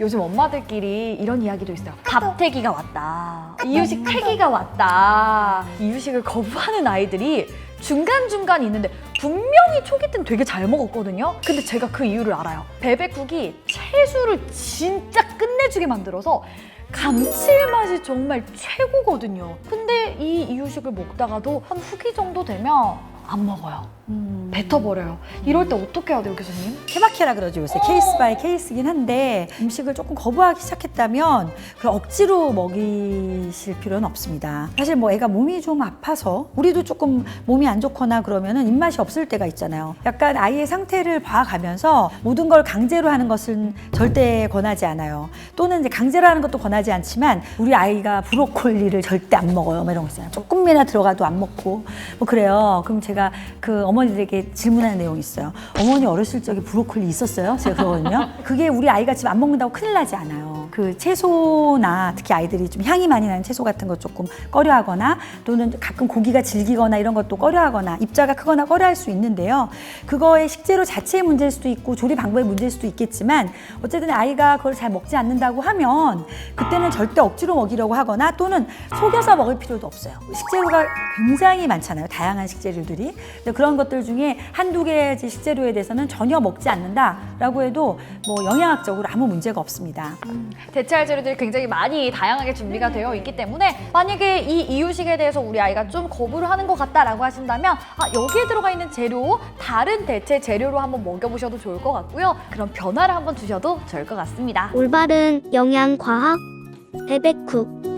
요즘 엄마들끼리 이런 이야기도 있어요. 밥태기가 왔다. 이유식 태기가 왔다. 이유식을 거부하는 아이들이 중간중간 있는데 분명히 초기 때는 되게 잘 먹었거든요. 근데 제가 그 이유를 알아요. 베베국이 채수를 진짜 끝내주게 만들어서 감칠맛이 정말 최고거든요. 근데 이 이유식을 먹다가도 한 후기 정도 되면 안 먹어요. 뱉어버려요. 이럴 때 어떻게 해야 돼요, 교수님? 케바케라 그러죠 요새 케이스 바이 케이스긴 한데 음식을 조금 거부하기 시작했다면 그 억지로 먹이실 필요는 없습니다. 사실 뭐 애가 몸이 좀 아파서 우리도 조금 몸이 안 좋거나 그러면은 입맛이 없을 때가 있잖아요. 약간 아이의 상태를 봐가면서 모든 걸 강제로 하는 것은 절대 권하지 않아요. 또는 이제 강제로 하는 것도 권하지 않지만 우리 아이가 브로콜리를 절대 안 먹어요. 뭐 이런 거 있잖아요. 조금이나 들어가도 안 먹고 뭐 그래요. 그럼 제가 그 어머니들에게 질문하는 내용이 있어요. 어머니 어렸을 적에 브로콜리 있었어요? 제가 그러거든요. 그게 우리 아이가 지금 안 먹는다고 큰일 나지 않아요. 그 채소나 특히 아이들이 좀 향이 많이 나는 채소 같은 거 조금 꺼려하거나 또는 가끔 고기가 질기거나 이런 것도 꺼려하거나 입자가 크거나 꺼려할 수 있는데요. 그거의 식재료 자체의 문제일 수도 있고 조리 방법의 문제일 수도 있겠지만 어쨌든 아이가 그걸 잘 먹지 않는다고 하면 그때는 절대 억지로 먹이려고 하거나 또는 속여서 먹을 필요도 없어요. 식재료가 굉장히 많잖아요. 다양한 식재료들이. 그런 것들 중에 한두 개의 식재료에 대해서는 전혀 먹지 않는다 라고 해도 뭐 영양학적으로 아무 문제가 없습니다. 대체할 재료들이 굉장히 많이 다양하게 준비가 되어 있기 때문에 만약에 이 이유식에 대해서 우리 아이가 좀 거부를 하는 것 같다라고 하신다면 아, 여기에 들어가 있는 재료 다른 대체 재료로 한번 먹여보셔도 좋을 것 같고요. 그런 변화를 한번 주셔도 좋을 것 같습니다. 올바른 영양 과학 베베쿡